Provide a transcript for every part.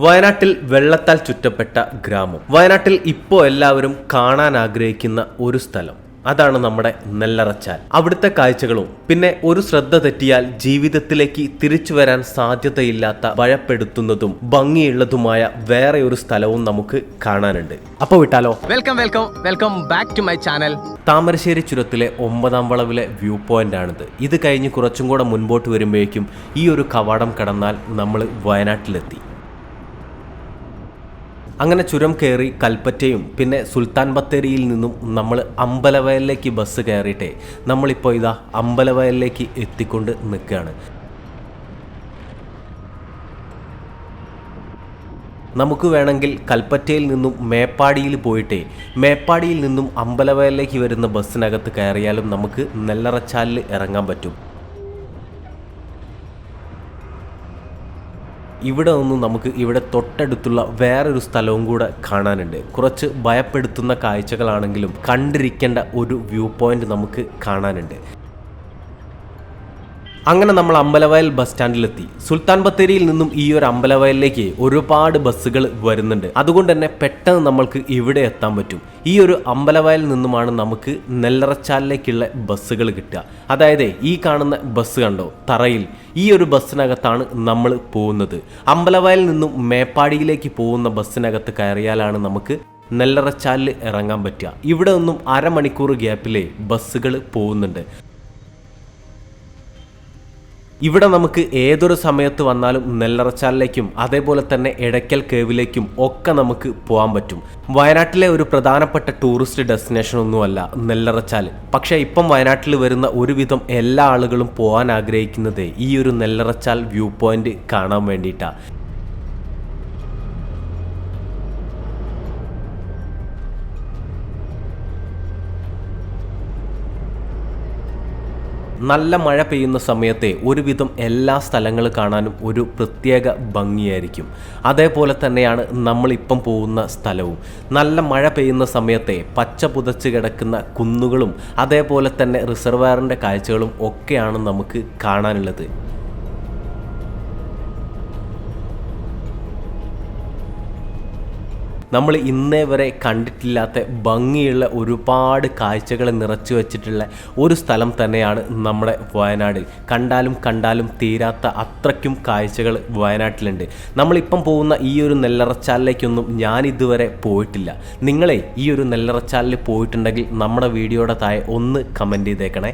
വയനാട്ടിൽ വെള്ളത്താൽ ചുറ്റപ്പെട്ട ഗ്രാമം. വയനാട്ടിൽ ഇപ്പോൾ എല്ലാവരും കാണാൻ ആഗ്രഹിക്കുന്ന ഒരു സ്ഥലം. അതാണ് നമ്മുടെ നെല്ലറച്ചാൽ. അവിടുത്തെ കാഴ്ചകളും പിന്നെ ഒരു ശ്രദ്ധ തെറ്റിയാൽ ജീവിതത്തിലേക്ക് തിരിച്ചു വരാൻ സാധ്യതയില്ലാത്ത ഭയപ്പെടുത്തുന്നതും ഭംഗിയുള്ളതുമായ വേറെ ഒരു സ്ഥലവും നമുക്ക് കാണാനുണ്ട്. അപ്പൊ വിട്ടാലോ? Welcome welcome welcome back to my channel Thamarassery ചുരത്തിലെ ഒമ്പതാം വളവിലെ വ്യൂ പോയിന്റ് ആണിത്. ഇത് കഴിഞ്ഞ് കുറച്ചും കൂടെ മുൻപോട്ട് വരുമ്പോഴേക്കും ഈ ഒരു കവാടം കടന്നാൽ നമ്മൾ വയനാട്ടിലെത്തി. അങ്ങനെ ചുരം കയറി കൽപ്പറ്റയും പിന്നെ സുൽത്താൻ ബത്തേരിയിൽ നിന്നും നമ്മൾ അമ്പലവയലിലേക്ക് ബസ് കയറിയിട്ടേ നമ്മളിപ്പോൾ ഇതാ അമ്പലവയലിലേക്ക് എത്തിക്കൊണ്ട് നിൽക്കുകയാണ്. നമുക്ക് വേണമെങ്കിൽ കൽപ്പറ്റയിൽ നിന്നും മേപ്പാടിയിൽ പോയിട്ടേ മേപ്പാടിയിൽ നിന്നും അമ്പലവയലിലേക്ക് വരുന്ന ബസ്സിനകത്ത് കയറിയാലും നമുക്ക് നെല്ലറച്ചാലിൽ ഇറങ്ങാൻ പറ്റും. ഇവിടെ നിന്നും നമുക്ക് ഇവിടെ തൊട്ടടുത്തുള്ള വേറൊരു സ്ഥലവും കൂടെ കാണാനുണ്ട്. കുറച്ച് ഭയപ്പെടുത്തുന്ന കാഴ്ചകളാണെങ്കിലും കണ്ടിരിക്കേണ്ട ഒരു വ്യൂ പോയിന്റ് നമുക്ക് കാണാനുണ്ട്. അങ്ങനെ നമ്മൾ അമ്പലവയൽ ബസ് സ്റ്റാൻഡിലെത്തി. സുൽത്താൻ ബത്തേരിയിൽ നിന്നും ഈ ഒരു അമ്പലവയലിലേക്ക് ഒരുപാട് ബസ്സുകൾ വരുന്നുണ്ട്. അതുകൊണ്ട് തന്നെ പെട്ടെന്ന് നമ്മൾക്ക് ഇവിടെ എത്താൻ പറ്റും. ഈ ഒരു അമ്പലവയലിൽ നിന്നുമാണ് നമുക്ക് നെല്ലറച്ചാലിലേക്കുള്ള ബസ്സുകൾ കിട്ടുക. അതായത് ഈ കാണുന്ന ബസ് കണ്ടോ? തറയിൽ. ഈ ഒരു ബസ്സിനകത്താണ് നമ്മൾ പോകുന്നത്. അമ്പലവയലിൽ നിന്നും മേപ്പാടിയിലേക്ക് പോകുന്ന ബസ്സിനകത്ത് കയറിയാലാണ് നമുക്ക് നെല്ലറച്ചാലിൽ ഇറങ്ങാൻ പറ്റുക. ഇവിടെ നിന്നും അരമണിക്കൂർ ഗ്യാപ്പിലെ ബസ്സുകൾ പോകുന്നുണ്ട്. ഇവിടെ നമുക്ക് ഏതൊരു സമയത്ത് വന്നാലും നെല്ലറച്ചാലിലേക്കും അതേപോലെ തന്നെ എടയ്ക്കൽ കേവിലേക്കും ഒക്കെ നമുക്ക് പോകാൻ പറ്റും. വയനാട്ടിലെ ഒരു പ്രധാനപ്പെട്ട ടൂറിസ്റ്റ് ഡെസ്റ്റിനേഷൻ ഒന്നുമല്ല നെല്ലറച്ചാൽ പക്ഷേ ഇപ്പം വയനാട്ടിൽ വരുന്ന ഒരുവിധം എല്ലാ ആളുകളും പോകാൻ ആഗ്രഹിക്കുന്നത് ഈ ഒരു നെല്ലറച്ചാൽ വ്യൂ പോയിന്റ് കാണാൻ വേണ്ടിയിട്ടാണ് നല്ല മഴ പെയ്യുന്ന സമയത്തെ ഒരുവിധം എല്ലാ സ്ഥലങ്ങൾ കാണാനും ഒരു പ്രത്യേക ഭംഗിയായിരിക്കും. അതേപോലെ തന്നെയാണ് നമ്മളിപ്പം പോകുന്ന സ്ഥലവും. നല്ല മഴ പെയ്യുന്ന സമയത്തെ പച്ച പുതച്ച് കിടക്കുന്ന കുന്നുകളും അതേപോലെ തന്നെ റിസർവയറിന്റെ കാഴ്ചകളും ഒക്കെയാണ് നമുക്ക് കാണാനുള്ളത്. നമ്മൾ ഇന്നേ വരെ കണ്ടിട്ടില്ലാത്ത ഭംഗിയുള്ള ഒരുപാട് കാഴ്ചകൾ നിറച്ചു വച്ചിട്ടുള്ള ഒരു സ്ഥലം തന്നെയാണ് നമ്മുടെ വയനാട്. കണ്ടാലും കണ്ടാലും തീരാത്ത അത്രയ്ക്കും കാഴ്ചകൾ വയനാട്ടിലുണ്ട്. നമ്മളിപ്പം പോകുന്ന ഈ ഒരു നെല്ലറച്ചാലിലേക്കൊന്നും ഞാൻ ഇതുവരെ പോയിട്ടില്ല. നിങ്ങളെ ഈ ഒരു നെല്ലറച്ചാലിൽ പോയിട്ടുണ്ടെങ്കിൽ നമ്മുടെ വീഡിയോയുടെ താഴെ ഒന്ന് കമന്റ് ചെയ്തേക്കണേ.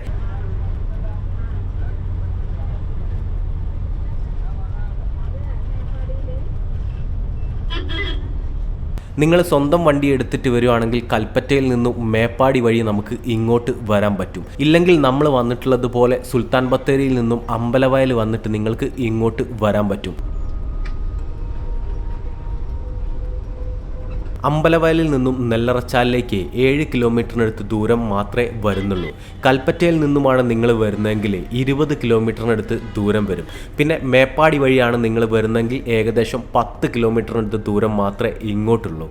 നിങ്ങൾ സ്വന്തം വണ്ടി എടുത്തിട്ട് വരുവാണെങ്കിൽ കൽപ്പറ്റയിൽ നിന്നും മേപ്പാടി വഴി നമുക്ക് ഇങ്ങോട്ട് വരാൻ പറ്റും. ഇല്ലെങ്കിൽ നമ്മൾ വന്നിട്ടുള്ളത് പോലെ സുൽത്താൻ ബത്തേരിയിൽ നിന്നും അമ്പലവയൽ വന്നിട്ട് നിങ്ങൾക്ക് ഇങ്ങോട്ട് വരാൻ പറ്റും. അമ്പലവയലിൽ നിന്നും നെല്ലറച്ചാലിലേക്ക് ഏഴ് കിലോമീറ്ററിനടുത്ത് ദൂരം മാത്രമേ വരുന്നുള്ളൂ. കൽപ്പറ്റയിൽ നിന്നുമാണ് നിങ്ങൾ വരുന്നതെങ്കിൽ ഇരുപത് കിലോമീറ്ററിനടുത്ത് ദൂരം വരും. പിന്നെ മേപ്പാടി വഴിയാണ് നിങ്ങൾ വരുന്നതെങ്കിൽ ഏകദേശം പത്ത് കിലോമീറ്ററിനടുത്ത് ദൂരം മാത്രമേ ഇങ്ങോട്ടുള്ളൂ.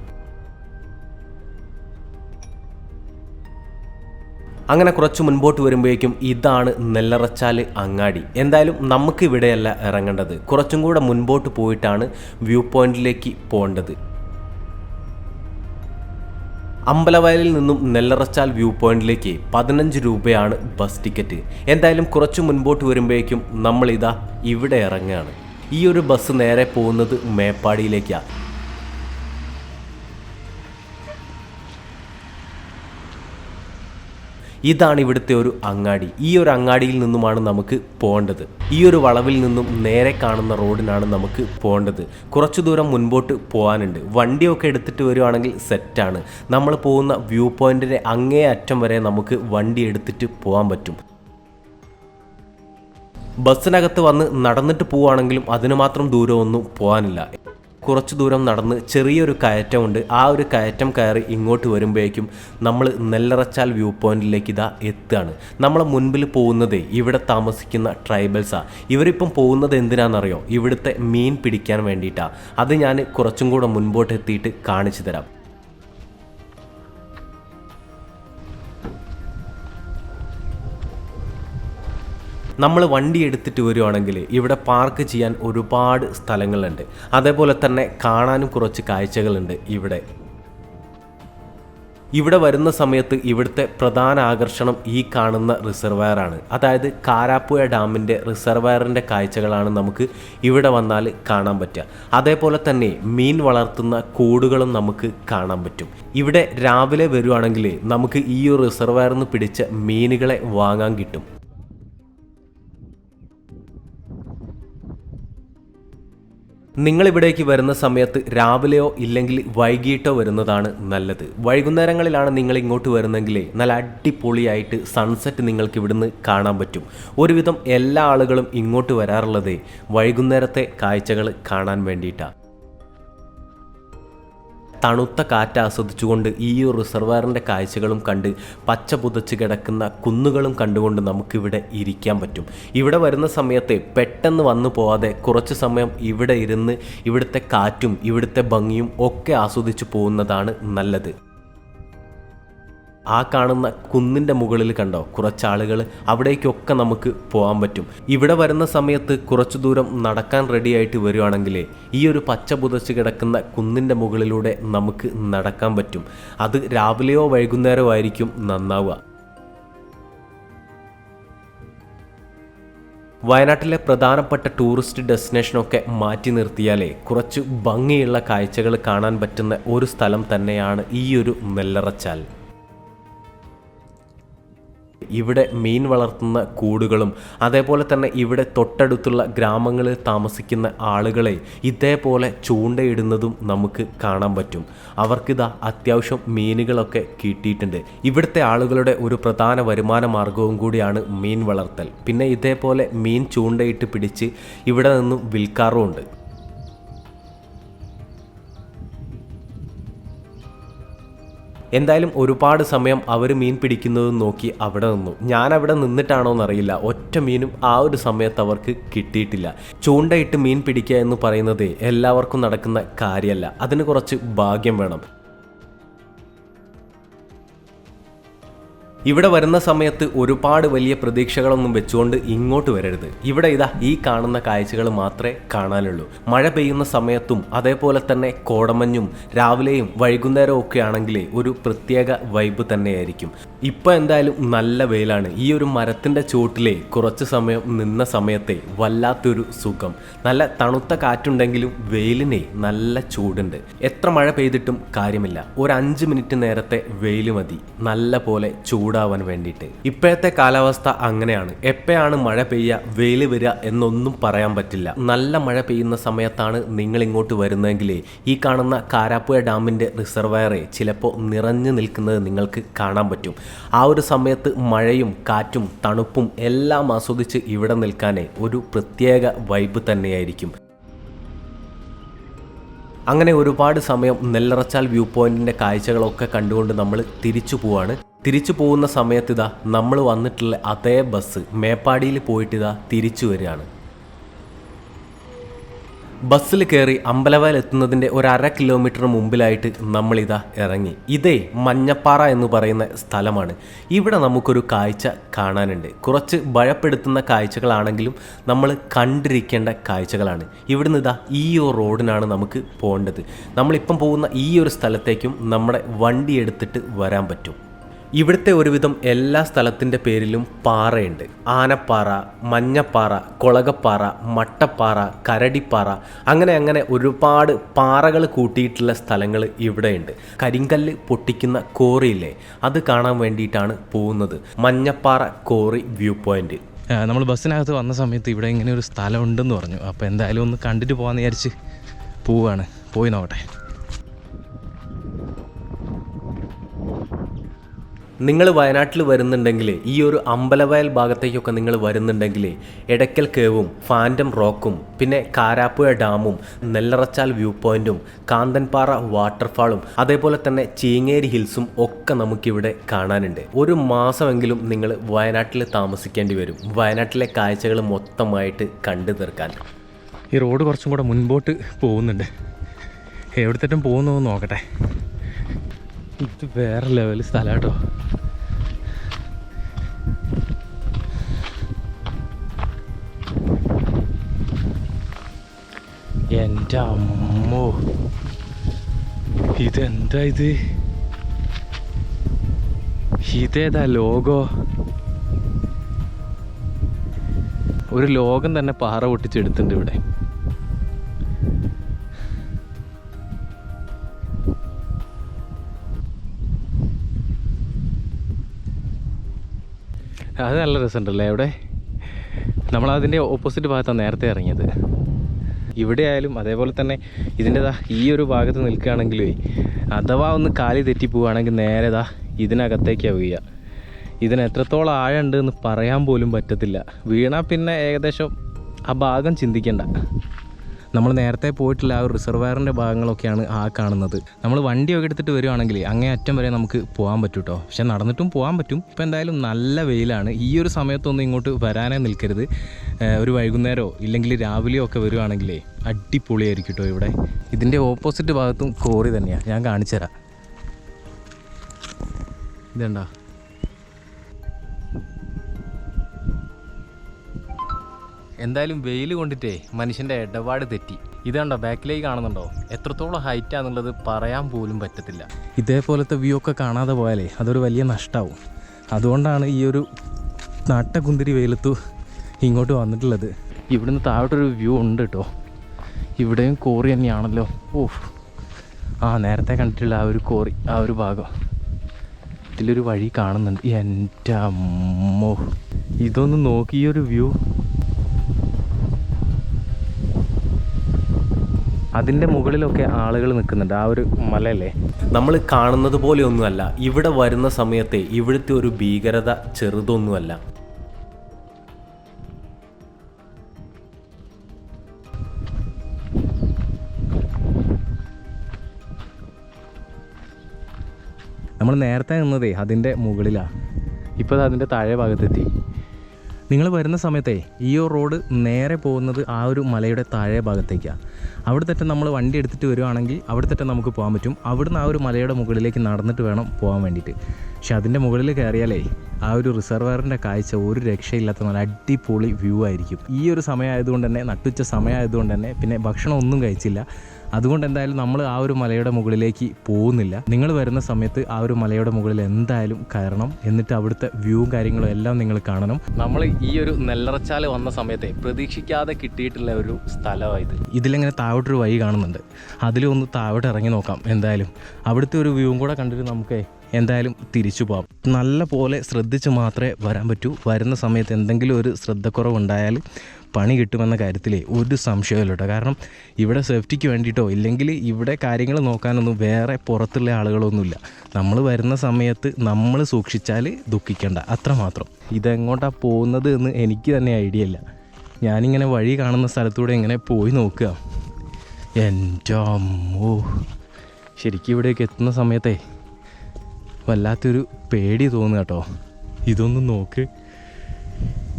അങ്ങനെ കുറച്ച് മുൻപോട്ട് വരുമ്പോഴേക്കും ഇതാണ് നെല്ലറച്ചാൽ അങ്ങാടി. എന്തായാലും നമുക്ക് ഇവിടെയല്ല ഇറങ്ങേണ്ടത്. കുറച്ചും കൂടെ മുൻപോട്ട് പോയിട്ടാണ് വ്യൂ പോയിന്റിലേക്ക് പോകേണ്ടത്. അമ്പലവയലിൽ നിന്നും നെല്ലറച്ചാൽ വ്യൂ പോയിന്റിലേക്ക് പതിനഞ്ച് രൂപയാണ് ബസ് ടിക്കറ്റ്. എന്തായാലും കുറച്ച് മുൻപോട്ട് വരുമ്പോഴേക്കും നമ്മളിതാ ഇവിടെ ഇറങ്ങുകയാണ്. ഈ ഒരു ബസ് നേരെ പോകുന്നത് മേപ്പാടിയിലേക്കാണ് ഇതാണ് ഇവിടുത്തെ ഒരു അങ്ങാടി. ഈ ഒരു അങ്ങാടിയിൽ നിന്നുമാണ് നമുക്ക് പോകേണ്ടത്. ഈ ഒരു വളവിൽ നിന്നും നേരെ കാണുന്ന റോഡിനാണ് നമുക്ക് പോകേണ്ടത്. കുറച്ചു ദൂരം മുൻപോട്ട് പോകാനുണ്ട്. വണ്ടിയൊക്കെ എടുത്തിട്ട് വരുവാണെങ്കിൽ സെറ്റാണ്. നമ്മൾ പോകുന്ന വ്യൂ പോയിന്റിന്റെ അങ്ങേ അറ്റം വരെ നമുക്ക് വണ്ടി എടുത്തിട്ട് പോകാൻ പറ്റും. ബസ്സിനകത്ത് വന്ന് നടന്നിട്ട് പോവുകയാണെങ്കിലും അതിന് മാത്രം ദൂരമൊന്നും പോകാനില്ല. കുറച്ച് ദൂരം നടന്ന് ചെറിയൊരു കയറ്റമുണ്ട്. ആ ഒരു കയറ്റം കയറി ഇങ്ങോട്ട് വരുമ്പോഴേക്കും നമ്മൾ നെല്ലറച്ചാൽ വ്യൂ പോയിന്റിലേക്ക് ഇതാ എത്തുകയാണ്. നമ്മളെ മുൻപിൽ പോകുന്നത് ഇവിടെ താമസിക്കുന്ന ട്രൈബൽസാണ് ഇവരിപ്പം പോകുന്നത് എന്തിനാണെന്നറിയോ? ഇവിടുത്തെ മീൻ പിടിക്കാൻ വേണ്ടിയിട്ടാണ് അത് ഞാൻ കുറച്ചും കൂടെ മുൻപോട്ട് എത്തിയിട്ട് കാണിച്ചു തരാം. നമ്മൾ വണ്ടി എടുത്തിട്ട് വരുവാണെങ്കിൽ ഇവിടെ പാർക്ക് ചെയ്യാൻ ഒരുപാട് സ്ഥലങ്ങളുണ്ട്. അതേപോലെ തന്നെ കാണാനും കുറച്ച് കാഴ്ചകളുണ്ട് ഇവിടെ. ഇവിടെ വരുന്ന സമയത്ത് ഇവിടുത്തെ പ്രധാന ആകർഷണം ഈ കാണുന്ന റിസർവയറാണ് അതായത് കാരാപ്പുഴ ഡാമിന്റെ റിസർവയറിന്റെ കാഴ്ചകളാണ് നമുക്ക് ഇവിടെ വന്നാൽ കാണാൻ പറ്റുക. അതേപോലെ തന്നെ മീൻ വളർത്തുന്ന കൂടുകളും നമുക്ക് കാണാൻ പറ്റും. ഇവിടെ രാവിലെ വരുവാണെങ്കിൽ നമുക്ക് ഈ ഒരു റിസർവയറിൽ നിന്ന് പിടിച്ച മീനുകളെ വാങ്ങാൻ കിട്ടും. നിങ്ങൾ ഇവിടേക്ക് വരുന്ന സമയത്ത് രാവിലെയോ ഇല്ലെങ്കിൽ വൈകിട്ടോ വരുന്നതാണ് നല്ലത്. വൈകുന്നേരങ്ങളിലാണ് നിങ്ങൾ ഇങ്ങോട്ട് വരുന്നെങ്കിൽ നല്ല അടിപൊളിയായിട്ട് സൺസെറ്റ് നിങ്ങൾക്ക് ഇവിടുന്ന് കാണാൻ പറ്റും. ഒരുവിധം എല്ലാ ആളുകളും ഇങ്ങോട്ട് വരാറുള്ളത് വൈകുന്നേരത്തെ കാഴ്ചകൾ കാണാൻ വേണ്ടിയിട്ടാണ് തണുത്ത കാറ്റ് ആസ്വദിച്ചുകൊണ്ട് ഈ ഒരു റിസർവയറിന്റെ കാഴ്ചകളും കണ്ട് പച്ച പുതച്ച് കിടക്കുന്ന കുന്നുകളും കണ്ടുകൊണ്ട് നമുക്കിവിടെ ഇരിക്കാൻ പറ്റും. ഇവിടെ വരുന്ന സമയത്ത് പെട്ടെന്ന് വന്നു പോവാതെ കുറച്ച് സമയം ഇവിടെ ഇരുന്ന് ഇവിടുത്തെ കാറ്റും ഇവിടുത്തെ ഭംഗിയും ഒക്കെ ആസ്വദിച്ചു പോകുന്നതാണ് നല്ലത്. ആ കാണുന്ന കുന്നിന്റെ മുകളിൽ കണ്ടോ? കുറച്ചാളുകൾ അവിടേക്കൊക്കെ നമുക്ക് പോകാൻ പറ്റും. ഇവിടെ വരുന്ന സമയത്ത് കുറച്ചു ദൂരം നടക്കാൻ റെഡിയായിട്ട് വരുവാണെങ്കിൽ ഈ ഒരു പച്ച പുതച്ച് കിടക്കുന്ന കുന്നിന്റെ മുകളിലൂടെ നമുക്ക് നടക്കാൻ പറ്റും. അത് രാവിലെയോ വൈകുന്നേരമോ ആയിരിക്കും നന്നാവുക. വയനാട്ടിലെ പ്രധാനപ്പെട്ട ടൂറിസ്റ്റ് ഡെസ്റ്റിനേഷനൊക്കെ മാറ്റി നിർത്തിയാലേ കുറച്ച് ഭംഗിയുള്ള കാഴ്ചകൾ കാണാൻ പറ്റുന്ന ഒരു സ്ഥലം തന്നെയാണ് ഈ ഒരു നെല്ലറച്ചാൽ. ഇവിടെ മീൻ വളർത്തുന്ന കൂടുകളും അതേപോലെ തന്നെ ഇവിടെ തൊട്ടടുത്തുള്ള ഗ്രാമങ്ങളിൽ താമസിക്കുന്ന ആളുകളെ ഇതേപോലെ ചൂണ്ടയിടുന്നതും നമുക്ക് കാണാൻ പറ്റും. അവർക്കിതാ അത്യാവശ്യം മീനുകളൊക്കെ കിട്ടിയിട്ടുണ്ട്. ഇവിടുത്തെ ആളുകളുടെ ഒരു പ്രധാന വരുമാന മാർഗവും കൂടിയാണ് മീൻ വളർത്തൽ. പിന്നെ ഇതേപോലെ മീൻ ചൂണ്ടയിട്ട് പിടിച്ച് ഇവിടെ നിന്നും വിൽക്കാറുമുണ്ട്. എന്തായാലും ഒരുപാട് സമയം അവർ മീൻ പിടിക്കുന്നത് നോക്കി അവിടെ നിന്നു. ഞാൻ അവിടെ നിന്നിട്ടാണോ എന്നറിയില്ല. ഒറ്റ മീനും ആ ഒരു സമയത്ത് അവർക്ക് കിട്ടിയിട്ടില്ല. ചൂണ്ടയിട്ട് മീൻ പിടിക്കുക എന്ന് പറയുന്നത് എല്ലാവർക്കും നടക്കുന്ന കാര്യമല്ല. അതിന് കുറച്ച് ഭാഗ്യം വേണം. ഇവിടെ വരുന്ന സമയത്ത് ഒരുപാട് വലിയ പ്രതീക്ഷകളൊന്നും വെച്ചുകൊണ്ട് ഇങ്ങോട്ട് വരരുത്. ഇവിടെ ഇതാ ഈ കാണുന്ന കാഴ്ചകൾ മാത്രമേ കാണാനുള്ളൂ. മഴ പെയ്യുന്ന സമയത്തും അതേപോലെ തന്നെ കോടമഞ്ഞും രാവിലെയും വൈകുന്നേരവും ഒക്കെ ആണെങ്കിൽ ഒരു പ്രത്യേക വൈബ് തന്നെയായിരിക്കും. ഇപ്പൊ എന്തായാലും നല്ല വെയിലാണ്. ഈ ഒരു മരത്തിന്റെ ചുവട്ടിലെ കുറച്ച് സമയം നിന്ന സമയത്തെ വല്ലാത്തൊരു സുഖം. നല്ല തണുത്ത കാറ്റുണ്ടെങ്കിലും വെയിലിനെ നല്ല ചൂടുണ്ട്. എത്ര മഴ പെയ്തിട്ടും കാര്യമില്ല. ഒരു അഞ്ച് മിനിറ്റ് നേരത്തെ വെയിൽ മതി. നല്ല പോലെ ചൂടാവാൻ വേണ്ടിയിട്ട്. ഇപ്പോഴത്തെ കാലാവസ്ഥ അങ്ങനെയാണ്. എപ്പോഴാണ് മഴ പെയ്യുക വെയിൽ വരിക എന്നൊന്നും പറയാൻ പറ്റില്ല. നല്ല മഴ പെയ്യുന്ന സമയത്താണ് നിങ്ങൾ ഇങ്ങോട്ട് വരുന്നതെങ്കിൽ ഈ കാണുന്ന കാരാപ്പുഴ ഡാമിന്റെ റിസർവയറെ ചിലപ്പോൾ നിറഞ്ഞു നിൽക്കുന്നത് നിങ്ങൾക്ക് കാണാൻ പറ്റും. ആ ഒരു സമയത്ത് മഴയും കാറ്റും തണുപ്പും എല്ലാം ആസ്വദിച്ച് ഇവിടെ നിൽക്കാനേ ഒരു പ്രത്യേക വൈബ് തന്നെയായിരിക്കും. അങ്ങനെ ഒരുപാട് സമയം നെല്ലറച്ചാൽ വ്യൂ പോയിന്റിന്റെ കാഴ്ചകളൊക്കെ കണ്ടുകൊണ്ട് നമ്മൾ തിരിച്ചു പോവാണ്. തിരിച്ചു പോകുന്ന സമയത്ത് ഇതാ നമ്മൾ വന്നിട്ടുള്ള അതേ ബസ് മേപ്പാടിയിൽ പോയിട്ട് ഇതാ തിരിച്ചു വരികയാണ്. ബസ്സിൽ കയറി അമ്പലവയൽ എത്തുന്നതിന്റെ ഒരു അര കിലോമീറ്റർ മുമ്പിലായിട്ട് നമ്മളിതാ ഇറങ്ങി. ഇതേ മഞ്ഞപ്പാറ എന്ന് പറയുന്ന സ്ഥലമാണ്. ഇവിടെ നമുക്കൊരു കാഴ്ച കാണാനുണ്ട്. കുറച്ച് ഭയപ്പെടുത്തുന്ന കാഴ്ചകളാണെങ്കിലും നമ്മൾ കണ്ടിരിക്കേണ്ട കാഴ്ചകളാണ്. ഇവിടുന്ന് ഇതാ ഈ ഒരു റോഡിനാണ് നമുക്ക് പോകേണ്ടത്. നമ്മളിപ്പം പോകുന്ന ഈ ഒരു സ്ഥലത്തേക്കും നമ്മുടെ വണ്ടി എടുത്തിട്ട് വരാൻ പറ്റും. ഇവിടുത്തെ ഒരുവിധം എല്ലാ സ്ഥലത്തിന്റെ പേരിലും പാറയുണ്ട്. ആനപ്പാറ മഞ്ഞപ്പാറ കൊളകപ്പാറ മട്ടപ്പാറ കരടിപ്പാറ അങ്ങനെ അങ്ങനെ ഒരുപാട് പാറകൾ കൂട്ടിയിട്ടുള്ള സ്ഥലങ്ങൾ ഇവിടെയുണ്ട്. കരിങ്കല്ല് പൊട്ടിക്കുന്ന കോറിയില്ലേ അത് കാണാൻ വേണ്ടിയിട്ടാണ് പോകുന്നത്. Manjappara quarry view point. നമ്മൾ ബസ്സിനകത്ത് വന്ന സമയത്ത് ഇവിടെ ഇങ്ങനെ ഒരു സ്ഥലം ഉണ്ടെന്ന് പറഞ്ഞു. അപ്പോൾ എന്തായാലും ഒന്ന് കണ്ടിട്ട് പോകാമെന്ന് വിചാരിച്ച് പോവാണ് പോയി നോക്കട്ടെ. നിങ്ങൾ വയനാട്ടിൽ വരുന്നുണ്ടെങ്കിൽ ഈ ഒരു അമ്പലവയൽ ഭാഗത്തേക്കൊക്കെ നിങ്ങൾ വരുന്നുണ്ടെങ്കിൽ എടക്കൽ കേവും ഫാന്റം റോക്കും പിന്നെ കാരാപ്പുഴ ഡാമും നെല്ലറച്ചാൽ വ്യൂ പോയിന്റും കാന്തൻപാറ വാട്ടർഫാളും അതേപോലെ തന്നെ ചീങ്ങേരി ഹിൽസും ഒക്കെ നമുക്കിവിടെ കാണാനുണ്ട്. ഒരു മാസമെങ്കിലും നിങ്ങൾ വയനാട്ടിൽ താമസിക്കേണ്ടി വരും. വയനാട്ടിലെ കാഴ്ചകൾ മൊത്തമായിട്ട് കണ്ടു തീർക്കാൻ. ഈ റോഡ് കുറച്ചും കൂടെ മുൻപോട്ട് പോകുന്നുണ്ട്. എവിടത്തേറ്റും പോകുന്നു നോക്കട്ടെ. ഇത് വേറെ ലെവൽ സ്ഥലം കേട്ടോ എന്റെ അമ്മോ ഇതെന്താ ഇത്? ഇതേതാ ലോകോ ഒരു ലോകം തന്നെ പാറ പൊട്ടിച്ചെടുത്തിട്ടുണ്ട് ഇവിടെ. അത് നല്ല രസമുണ്ടല്ലേ നമ്മൾ നമ്മളതിന്റെ ഓപ്പോസിറ്റ് ഭാഗത്താണ് നേരത്തെ ഇറങ്ങിയത്. ഇവിടെ ആയാലും അതേപോലെ തന്നെ ഇതിന്റെതാ ഈ ഒരു ഭാഗത്ത് നിൽക്കുകയാണെങ്കിലേ അഥവാ ഒന്ന് കാലി തെറ്റി പോവുകയാണെങ്കിൽ നേരെ ദാ ഇതിനകത്തേക്കാണ് വീഴുക ഇതിന് എത്രത്തോളം ആഴമുണ്ട് എന്ന് പറയാൻ പോലും പറ്റത്തില്ല. വീണാൽ പിന്നെ ഏകദേശം ആ ഭാഗം ചിന്തിക്കേണ്ട. നമ്മൾ നേരത്തെ പോയിട്ടുള്ള ആ ഒരു റിസർവയറിന്റെ ഭാഗങ്ങളൊക്കെയാണ് ആ കാണുന്നത്. നമ്മൾ വണ്ടിയൊക്കെ എടുത്തിട്ട് വരുവാണെങ്കിൽ അങ്ങേ അറ്റം വരെ നമുക്ക് പോകാൻ പറ്റും കേട്ടോ പക്ഷെ നടന്നിട്ടും പോകാൻ പറ്റും. ഇപ്പോൾ എന്തായാലും നല്ല വെയിലാണ്. ഈ ഒരു സമയത്തൊന്നും ഇങ്ങോട്ട് വരാനേ നിൽക്കരുത്. ഒരു വൈകുന്നേരമോ ഇല്ലെങ്കിൽ രാവിലെയോ ഒക്കെ വരുവാണെങ്കിലേ അടിപൊളിയായിരിക്കും കേട്ടോ ഇവിടെ. ഇതിന്റെ ഓപ്പോസിറ്റ് ഭാഗത്തും കോറി തന്നെയാണ് ഞാൻ കാണിച്ചു തരാം ഇതുണ്ടോ എന്തായാലും വെയിൽ കൊണ്ടിട്ടേ മനുഷ്യന്റെ ഇടപാട് തെറ്റി. ഇതുണ്ടോ ബാക്കിലേക്ക് കാണുന്നുണ്ടോ? എത്രത്തോളം ഹൈറ്റാന്നുള്ളത് പറയാൻ പോലും പറ്റത്തില്ല. ഇതേപോലത്തെ വ്യൂ ഒക്കെ കാണാതെ പോയാലേ അതൊരു വലിയ നഷ്ടമാവും അതുകൊണ്ടാണ് ഈ ഒരു നട്ടകുന്തിരി വെയിലത്തു ഇങ്ങോട്ട് വന്നിട്ടുള്ളത്. ഇവിടുന്ന് താഴോട്ടൊരു വ്യൂ ഉണ്ട് കേട്ടോ ഇവിടെയും കോറി തന്നെയാണല്ലോ. ഓഹ്. ആ നേരത്തെ കണ്ടിട്ടുള്ള ആ ഒരു കോറി ആ ഒരു ഭാഗം. ഇതിലൊരു വഴി കാണുന്നുണ്ട്. എന്റെ അമ്മോ. ഇതൊന്ന് നോക്കി ഈ ഒരു വ്യൂ അതിന്റെ മുകളിലൊക്കെ ആളുകൾ നിൽക്കുന്നുണ്ട്. ആ ഒരു മലയല്ലേ? നമ്മൾ കാണുന്നത് പോലെയൊന്നുമല്ല. ഇവിടെ വരുന്ന സമയത്തെ ഇവിടുത്തെ ഒരു ഭീകരത ചെറുതൊന്നുമല്ല. നമ്മൾ നേരത്തെ നിന്നതേ അതിന്റെ മുകളിലാണ് ഇപ്പോൾ അത് അതിന്റെ താഴെ ഭാഗത്തെത്തി. നിങ്ങൾ വരുന്ന സമയത്തെ ഈ റോഡ് നേരെ പോകുന്നത് ആ ഒരു മലയുടെ താഴെ ഭാഗത്തേക്കാണ് അവിടെ തന്നെ നമ്മൾ വണ്ടി എടുത്തിട്ട് വരുവാണെങ്കിൽ അവിടെ തന്നെ നമുക്ക് പോകാൻ പറ്റും. അവിടുന്ന് ആ ഒരു മലയുടെ മുകളിലേക്ക് നടന്നിട്ട് വേണം പോകാൻ വേണ്ടിയിട്ട്. പക്ഷെ അതിന്റെ മുകളിൽ കയറിയാലേ ആ ഒരു റിസർവയറിന്റെ കാഴ്ച ഒരു രക്ഷയില്ലാത്ത നല്ല അടിപൊളി വ്യൂ ആയിരിക്കും. ഈ ഒരു സമയമായതുകൊണ്ട് തന്നെ നട്ടുച്ച സമയമായതുകൊണ്ട് തന്നെ പിന്നെ ഭക്ഷണം ഒന്നും കഴിച്ചില്ല. അതുകൊണ്ട് എന്തായാലും നമ്മൾ ആ ഒരു മലയുടെ മുകളിലേക്ക് പോകുന്നില്ല. നിങ്ങൾ വരുന്ന സമയത്ത് ആ ഒരു മലയുടെ മുകളിൽ എന്തായാലും കയറണം. എന്നിട്ട് അവിടുത്തെ വ്യൂവും കാര്യങ്ങളും എല്ലാം നിങ്ങൾ കാണണം. നമ്മൾ ഈ ഒരു നെല്ലറച്ചാൽ വന്ന സമയത്തെ പ്രതീക്ഷിക്കാതെ കിട്ടിയിട്ടുള്ള ഒരു സ്ഥലമായത് ഇതിലിങ്ങനെ താഴോട്ടൊരു വഴി കാണുന്നുണ്ട്. അതിലൊന്ന് താഴോട്ട് ഇറങ്ങി നോക്കാം എന്തായാലും. അവിടുത്തെ ഒരു വ്യൂവും കൂടെ കണ്ടിട്ട് നമുക്ക് എന്തായാലും തിരിച്ചു പോകാം നല്ല പോലെ ശ്രദ്ധിച്ച് മാത്രമേ വരാൻ പറ്റൂ. വരുന്ന സമയത്ത് എന്തെങ്കിലും ഒരു ശ്രദ്ധക്കുറവുണ്ടായാൽ പണി കിട്ടുമെന്ന കാര്യത്തിൽ ഒരു സംശയമില്ല കേട്ടോ. കാരണം ഇവിടെ സേഫ്റ്റിക്ക് വേണ്ടിയിട്ടോ ഇല്ലെങ്കിൽ ഇവിടെ കാര്യങ്ങൾ നോക്കാനൊന്നും വേറെ പുറത്തുള്ള ആളുകളൊന്നുമില്ല. നമ്മൾ വരുന്ന സമയത്ത് നമ്മൾ സൂക്ഷിച്ചാൽ ദുഃഖിക്കേണ്ട. അത്രമാത്രം ഇതെങ്ങോട്ടാണ് പോകുന്നത് എന്ന് എനിക്ക് തന്നെ ഐഡിയ ഇല്ല. ഞാനിങ്ങനെ വഴി കാണുന്ന സ്ഥലത്തൂടെ ഇങ്ങനെ പോയി നോക്കുക. എന്റെ അമ്മോ. ശരിക്കും ഇവിടേക്ക് എത്തുന്ന സമയത്തേ വല്ലാത്തൊരു പേടി തോന്നുക കേട്ടോ. ഇതൊന്ന് നോക്ക്.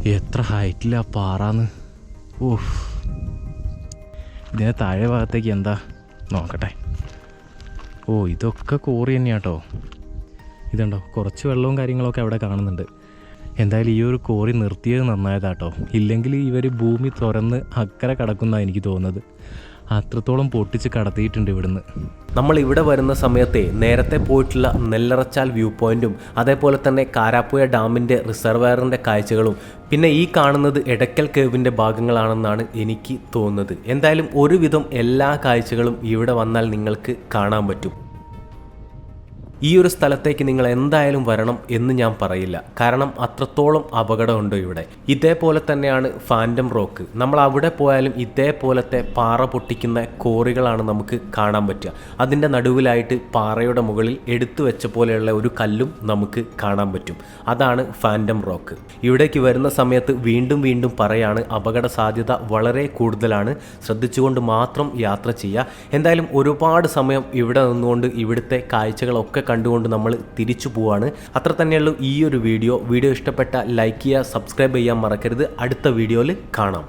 എത്ര ഹൈറ്റിലാ പാറാന്ന്. ഓഹ് ഇതിന്റെ താഴെ ഭാഗത്തേക്ക് എന്താ? നോക്കട്ടെ. ഓ ഇതൊക്കെ കോറി തന്നെയാ കേട്ടോ ഇതുണ്ടോ? കുറച്ച് വെള്ളവും കാര്യങ്ങളൊക്കെ അവിടെ കാണുന്നുണ്ട്. എന്തായാലും ഈ ഒരു കോറി നിർത്തിയത് നന്നായതാട്ടോ ഇല്ലെങ്കിൽ ഇവർ ഭൂമി തുറന്ന് അക്കരെ കിടക്കുന്നതാണ് എനിക്ക് തോന്നുന്നത്. അത്രത്തോളം പൊട്ടിച്ച് കടത്തിയിട്ടുണ്ട് ഇവിടുന്ന്. നമ്മൾ ഇവിടെ വരുന്ന സമയത്തെ നേരത്തെ പോയിട്ടുള്ള നെല്ലറച്ചാൽ വ്യൂ പോയിന്റും അതേപോലെ തന്നെ കാരാപ്പുഴ ഡാമിന്റെ റിസർവയറിന്റെ കാഴ്ചകളും പിന്നെ ഈ കാണുന്നത് എടക്കൽ കേവിന്റെ ഭാഗങ്ങളാണെന്നാണ് എനിക്ക് തോന്നുന്നത്. എന്തായാലും ഒരുവിധം എല്ലാ കാഴ്ചകളും ഇവിടെ വന്നാൽ നിങ്ങൾക്ക് കാണാൻ പറ്റും. ഈ ഒരു സ്ഥലത്തേക്ക് നിങ്ങൾ എന്തായാലും വരണം എന്ന് ഞാൻ പറയില്ല. കാരണം അത്രത്തോളം അപകടമുണ്ട് ഇവിടെ. ഇതേപോലെ തന്നെയാണ് ഫാൻഡം റോക്ക് നമ്മൾ അവിടെ പോയാലും ഇതേപോലത്തെ പാറ പൊട്ടിക്കുന്ന കോറികളാണ് നമുക്ക് കാണാൻ പറ്റുക. അതിന്റെ നടുവിലായിട്ട് പാറയുടെ മുകളിൽ എടുത്തു വെച്ച പോലെയുള്ള ഒരു കല്ലും നമുക്ക് കാണാൻ പറ്റും. അതാണ് ഫാൻഡം റോക്ക് ഇവിടേക്ക് വരുന്ന സമയത്ത് വീണ്ടും വീണ്ടും പറയാണ് അപകട സാധ്യത വളരെ കൂടുതലാണ്. ശ്രദ്ധിച്ചുകൊണ്ട് മാത്രം യാത്ര ചെയ്യുക. എന്തായാലും ഒരുപാട് സമയം ഇവിടെ നിന്നുകൊണ്ട് ഇവിടുത്തെ കാഴ്ചകളൊക്കെ കണ്ടുകൊണ്ട് നമ്മൾ തിരിച്ചു പോവാണ്. അത്ര തന്നെയുള്ളൂ ഈ ഒരു വീഡിയോ. വീഡിയോ ഇഷ്ടപ്പെട്ട ലൈക്ക് ചെയ്യുക സബ്സ്ക്രൈബ് ചെയ്യാൻ മറക്കരുത്. അടുത്ത വീഡിയോയിൽ കാണാം.